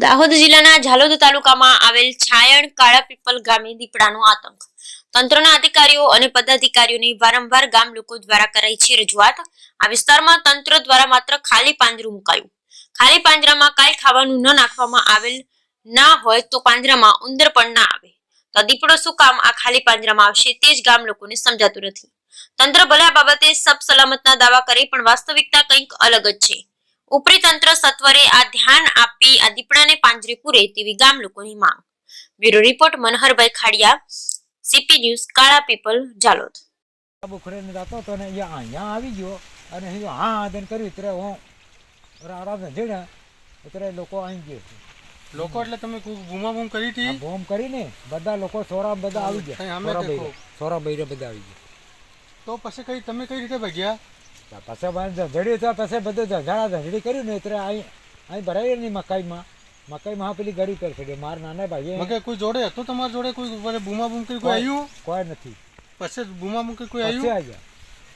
દાહોદ જિલ્લાના ઝાલોદ તાલુકામાં આવેલ છાયણ કાળા પીપલ ગામે દીપડાનો આતંક. તંત્રના અધિકારીઓ અને પદાધિકારીઓની વારંવાર ગામ લોકો દ્વારા કરાઈ છે રજૂઆત. આ વિસ્તારમાં તંત્ર દ્વારા માત્ર ખાલી પાંજરું મુકાયું. ખાલી પાંજરામાં કાંઈ ખાવાનું ન નાખવામાં આવેલ ના હોય તો પાંજરામાં ઉંદર પણ ના આવે. તો દીપડો શું કામ આ ખાલી પાંજરામાં આવશે તે જ ગામ લોકોને સમજાતું નથી. તંત્ર ભલે આ બાબતે સબ સલામતના દાવા કરે પણ વાસ્તવિકતા કંઈક અલગ જ છે. ઉપરી તંત્ર સત્વરે આ ધ્યાન આપી આ દીપડાને પાંજરે પૂરે તેવી ગામ લોકોની માંગ. Bureau report Manharbhai Khadiya CP news કાળા પીપલ જાલોદ. બુખડીને જતો હતો ને અહીંયા આવી ગયો અને અહીં હા આદન કર્યું. ત્યારે હું રાડા ધંધીને ત્યારે લોકો અહીં ગયો લોકો એટલે તમે કોઈ બૂમાબૂમ કરી હતી? બોમ્બ કરીને બધા લોકો સોરા બધા આવી ગયા. સોરા. બૈરા બધા આવી ગયા. તો પછી કઈ તમે કઈ રીતે ભાગ્યા? પછી ધંધડી તો પછી બધું ધંધાડા ધંધડી કર્યું ને ત્યારે અહીં અહીં ભરાય નહીં મકાઈમાં. મકાઈમાં માં પેલી ગરી કરી છોડી મારા નાના ભાઈ મકાઈ કોઈ જોડે હતો તમારા જોડે? કોઈ બૂમા કરી કોઈ આવ્યું કોઈ નથી. પછી બૂમાબૂમ કરી કોઈ આવ્યું આવ્યા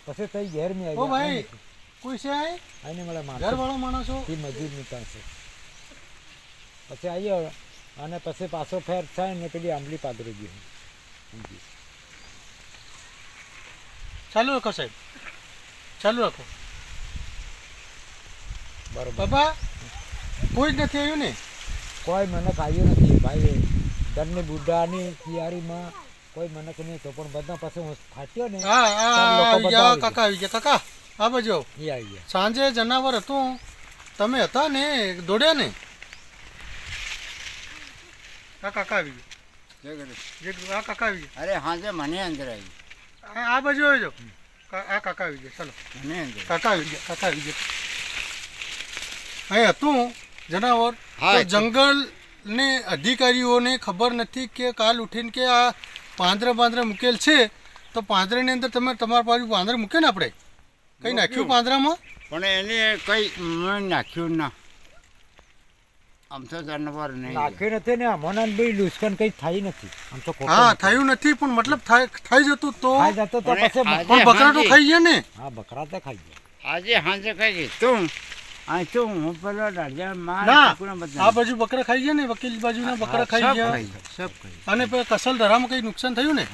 પછી તઈ ઘેર મેં ઓ ભાઈ કોઈ છે આય આઈને મળે ઘર માણસ. વાળો માણસો? મજૂરની પાસે. પછી આવ્યો અને પછી પાછો ફેર થાય ને પેલી આંબલી પાદરી ગયું ચાલુ રાખો સાહેબ. ચાલુ રાખો. બરોબર. બાબા કોઈ જ નથી આવ્યું ને? કોઈ મનક આવ્યો નથી ભાઈ. ઘરની બુઢાની કિયારીમાં કોઈ મનક નહીં તો પણ બધા પાસે હું ફાટ્યો ને હા હા આવી ગયા કાકા આવી ગયા. કાકા આ બાજુ એ આવી ગયા. સાંજે જનાવર હતું. તમે હતા ને? દોડ્યા ને? આ કાકા આવી ગયા. જે- આ કાકા આવી ગયા. અરે હાજે મને અંદર આવી. ગયા આ- બાજુ આવી જાઓ. કા- આ કાકા આવી ગયા ચાલો કાકા આવી ગયા કાકા આવી ગયા અહીં હતું જનાવર જંગલ જંગલને અધિકારીઓને ખબર નથી કે કાલ ઉઠીને કે આ પાંદરે પાંદરા મૂકેલ છે તો પાંદરાની અંદર તમે તમારા પાસે પાંદરે મૂકે ને આપણે? કઈ નાખ્યું પાંદરામાં? પણ એને કઈ નાખ્યું ના. આમ તો જાનવર નહીં. નાખ્યું નથી ને અમોના બી લુસકન કઈ થઈ નથી. આમ તો હા થયું નથી પણ મતલબ થઈ જતું તો થઈ જતું તો પછી પણ બકરા તો ખાઈ ગયા ને? હા બકરા તો ખાઈ ગયા. આજે હાજે ખાઈ ગઈ. તું આ તો હું પેલો રાજા માર ના ટુકડા બધા આ બાજુ બકરા ખાઈ ગયા ને વકીલ બાજુના બકરા ખાઈ ગયા. સબ ખાઈ અને પે કસલ ધરામ કઈ નુકસાન થયું ને?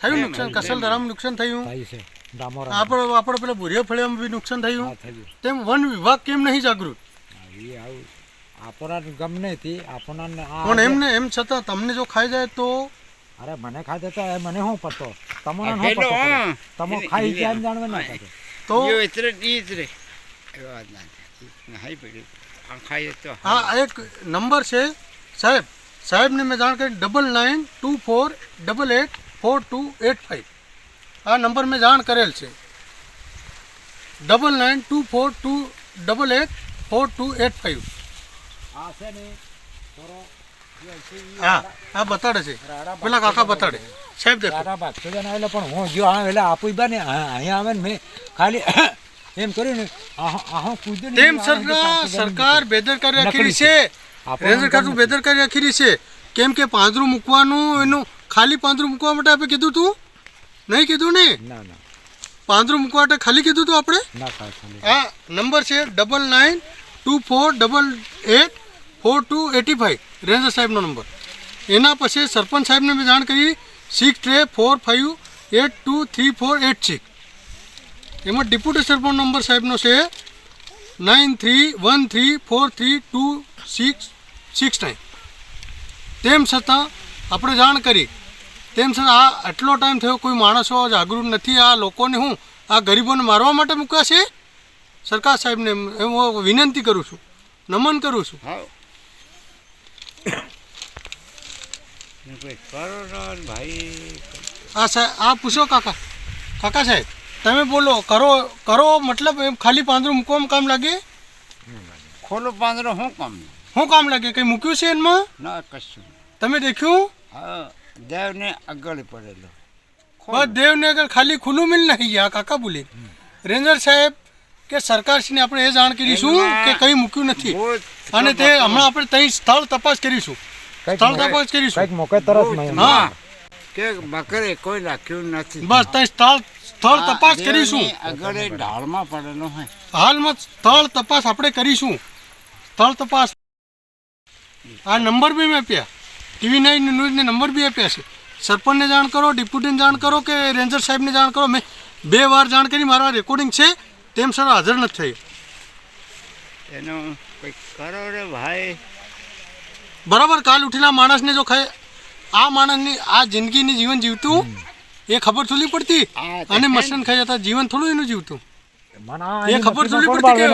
થયું. નુકસાન? કસલ ધરામ નુકસાન થયું? થાય છે. ડામોર આપણે આપણે પેલા ભૂરિયા ફળિયામાં બી નુકસાન થયું? તેમ વન વિભાગ કેમ નહીં જાગૃત? આવું આપણા ગમે થી આપણને પણ એમને એમ છતાં તમને જો ખાઈ જાય તો? અરે મને ખાઈ દેતા એ મને શું પતો? તમને શું પડતો પતો? તમે ખાઈ ગયા એમ જાણવે ના હા. તો? ઇતરે ઈ ઇતરે એ વાત ના થાય. પડ્યું. આ ખાઈએ તો હા. એક નંબર છે. સાહેબ સાહેબને મેં જાણ કરી double nine two four double eight four two eight five આ નંબર મેં જાણ કરેલ છે. Double nine two four two double eight four two eight five આ છે ને થોડો હા આ બતાડે છે. પેલા કાકા બતાડે. સાહેબ દેખો. એટલે પણ હું જો આ એટલે આપું બા ને અહીંયા આવે ને મેં ખાલી એમ કર્યું ને આ આ ને તેમ સરકાર સરકાર બેદરકારી રાખી છે. રેન્જર બેદરકારી રાખી છે. કેમ કે પાંદરું મૂકવાનું એનું ખાલી પાંદરું મૂકવા માટે આપણે કીધું તું? નહીં કીધું ને? ના ના. પાંદરું મૂકવા માટે ખાલી કીધું તું આપણે? આ નંબર છે double nine two four double eight four two eight five ranger સાહેબનો નંબર. એના પછી સરપંચ સાહેબને મેં જાણ કરી six three four five eight two three four eight six એમાં ડિપ્યુટી સરપંચ નંબર સાહેબનો છે nine three one three four three two six six nine તેમ છતાં આપણે જાણ કરી. તેમ છતાં આ આટલો ટાઈમ થયો, કોઈ માણસો જાગૃત નથી, આ લોકોને હું, આ ગરીબોને મારવા માટે મૂક્યા છે? સરકાર સાહેબને હું વિનંતી કરું છું. નમન કરું છું. હા સાહેબ આ પૂછો કાકા. કાકા સાહેબ તમે બોલો કરો કરો મતલબ એમ ખાલી પાંદરું મૂકવામાં કામ લાગે? ખોલો પાંદરો શું કામ? શું કામ લાગે? કંઈ મૂક્યું છે એમાં? ના કશું તમે દેખ્યું? હા દેવને આગળ પડેલો. બસ દેવને આગળ ખાલી ખુલ્લું મિલ નહીં ગયા કાકા બોલે. રેન્જર સાહેબ કે સરકારશ્રીને આપણે એ જાણ કરીશું કે કંઈ મૂક્યું નથી. અને તે હમણાં આપણે ત્યાં સ્થળ તપાસ કરીશું. સ્થળ તપાસ કરીશું. કંઈક મોકે તરત નહીં. હા. કે બકરે કોઈ નાખ્યું નથી. બસ ત્યાં સ્થળ સ્થળ તપાસ કરીશું. આગળ એ ઢાળમાં પડેલો હોય. હાલમાં સ્થળ તપાસ આપણે કરીશું. સ્થળ તપાસ. આ નંબર બી મેં આપ્યા. ટીવી નાઇન ન્યૂઝને નંબર બી આપ્યા છે. સરપંચને જાણ કરો ડિપ્યુટીને જાણ કરો કે રેન્જર સાહેબને જાણ કરો? મેં બે વાર જાણ કરી મારા રેકોર્ડિંગ છે. તેમ છતાં હાજર નથી થઈ એનો કંઈક કરો રે ભાઈ. બરાબર કાલ ઉઠીને આ માણસને જો ખાય આ માણસની આ જિંદગીની જીવન જીવતું એ ખબર થોડી પડતી? અને મસન ખાઈ જતા જીવન થોડું એનું જીવતું. એ ખબર થોડી પડતી કે-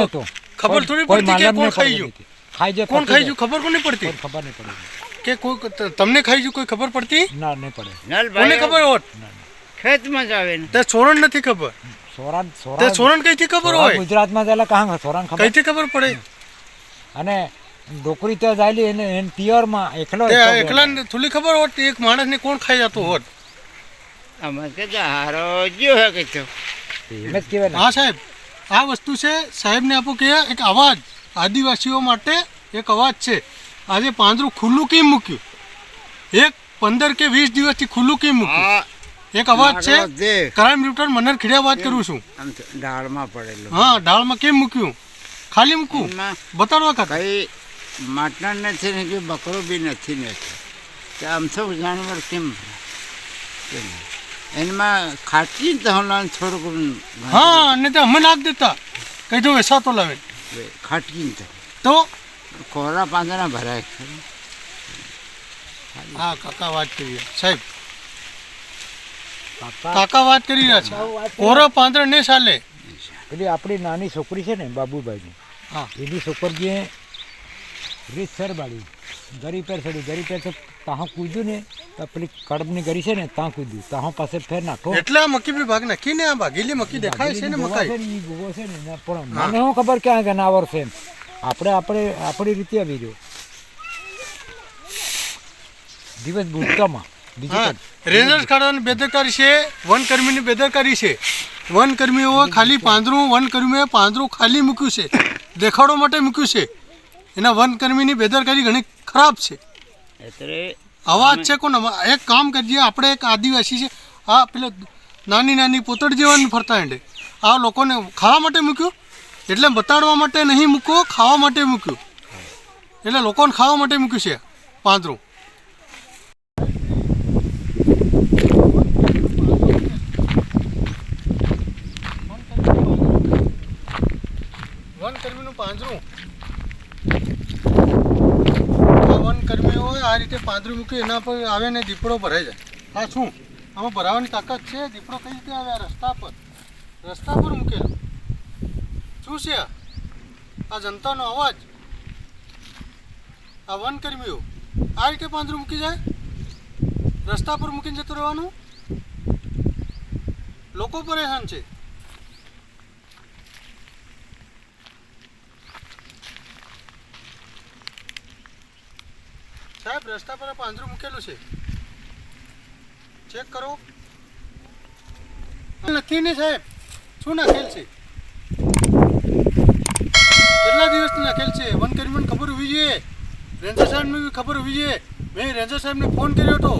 ખબર કોઈ- થોડી પડતી કે કોણ ખાઈ ખબર ગયું? ખાઈ જાય કોણ ખાઈ ગયું? ખબર કોને પડતી? ખબર નહીં પડે. કે કોઈ તમને ખાઈ ગયું કોઈ ખબર પડતી? ના નહીં પડે. કોને ખબર હોત? ખેતમાં જ આવે ને તે છોરણ નથી ખબર. સોરાન સોરાન. સોરાન સોરણ કઈથી ખબર હોય? ગુજરાતમાં એટલે કાં સોરાન ખબર? કઈથી ખબર પડે? અને ડોકરી તો જાયલી એને એન પિયરમાં એકલો એકલો થોડી ખબર હોત એક માણસને કોણ ખાઈ જતો હોત? અમે કે હારો ગયો હે કે તો. એમ જ કહેવાય હા સાહેબ. આ વસ્તુ છે સાહેબને આપો કે એક અવાજ. આદિવાસીઓ માટે એક અવાજ છે. આજે પાંદરું ખુલ્લું કેમ મૂક્યું? એક પંદર કે વીસ દિવસથી ખુલ્લું કેમ મૂક્યું? એક અવાજ છે? ક્રાઇમ રિપોર્ટર મનર ખીડિયા વાત કરું છું. તો ડાળમાં પડેલું. હા ડાળમાં કેમ મૂક્યું? ખાલી મૂકું? બતાડવા ખાતે કઈ માટણ નથી ને કે બકરો બી નથી ને આમ તો જાનવર કેમ? એમાં ખાટી હમણાં થોડુંક હા અને તે અમે નાખ દેતા. કઈ જો વેસાતો લાવે. ખાટી તો. તો? કોરા પાંદડા ભરાય. હા કાકા વાત કરી સાહેબ કાકા વાત કરી રહ્યા છે. કોરો પાંદર ને ચાલે એટલે આપણી નાની છોકરી છે ને બાબુભાઈની હા. એની છોકરીએ રીતસર બાળી ગરી પેર ચડી ગરી પેર તો તાહું કૂદ્યું ને તો પેલી કડબની ગરી છે ને ત્યાં કૂદ્યું. તાહું પાસે ફેર નાખો. એટલે મકી બી ભાગ નાખીને આ ભાગેલી મકી દેખાય છે ને મકાઈ? છે ગોવો છે ને પણ મને શું ખબર ક્યાં જનાવર છે એમ. આપણે આપણે આપણી રીતે આવી રહ્યો. દિવસ બીજું હા. રેન્જર્સ કાઢવાની બેદરકારી છે વનકર્મીની બેદરકારી છે. વનકર્મીઓ ખાલી પાંદરું વનકર્મીઓએ પાંદરું ખાલી મૂક્યું છે. દેખાડો માટે મૂક્યું છે. એના વનકર્મીની બેદરકારી ઘણી ખરાબ છે. અવાજ છે કોણ? એક કામ કરીએ આપણે એક આદિવાસી છે. આ પેલા નાની નાની પોતળ જેવાની ફરતા હેંડે. આ લોકોને ખાવા માટે મૂક્યું. એટલે બતાડવા માટે નહીં મૂકો ખાવા માટે મૂક્યું. એટલે લોકોને ખાવા માટે મૂક્યું છે પાંદરું વનકર્મીનું પાંજરું આ વનકર્મીઓ આ રીતે પાંદરું મૂકી એના પર આવે ને દીપડો ભરાઈ જાય. આ શું? આમાં ભરાવાની તાકાત છે? દીપડો કઈ રીતે આવે? આ રસ્તા પર. રસ્તા પર મૂકેલો શું છે આ? જનતાનો અવાજ. આ વનકર્મીઓ. આ રીતે પાંદરું મૂકી જાય? રસ્તા પર મૂકીને જતું રહેવાનું? લોકો પરેશાન છે. સાહેબ, રસ્તા પર પાંજરું મૂકેલું છે. ચેક કરો. નથી ને સાહેબ. શું નાખેલ છે? કેટલા દિવસથી નાખેલ છે? વન વનકર્મીઓને ખબર હોવી જોઈએ. રેન્જર સાહેબને બી ખબર હોવી જોઈએ. મેં રેન્જર સાહેબને ફોન કર્યો હતો.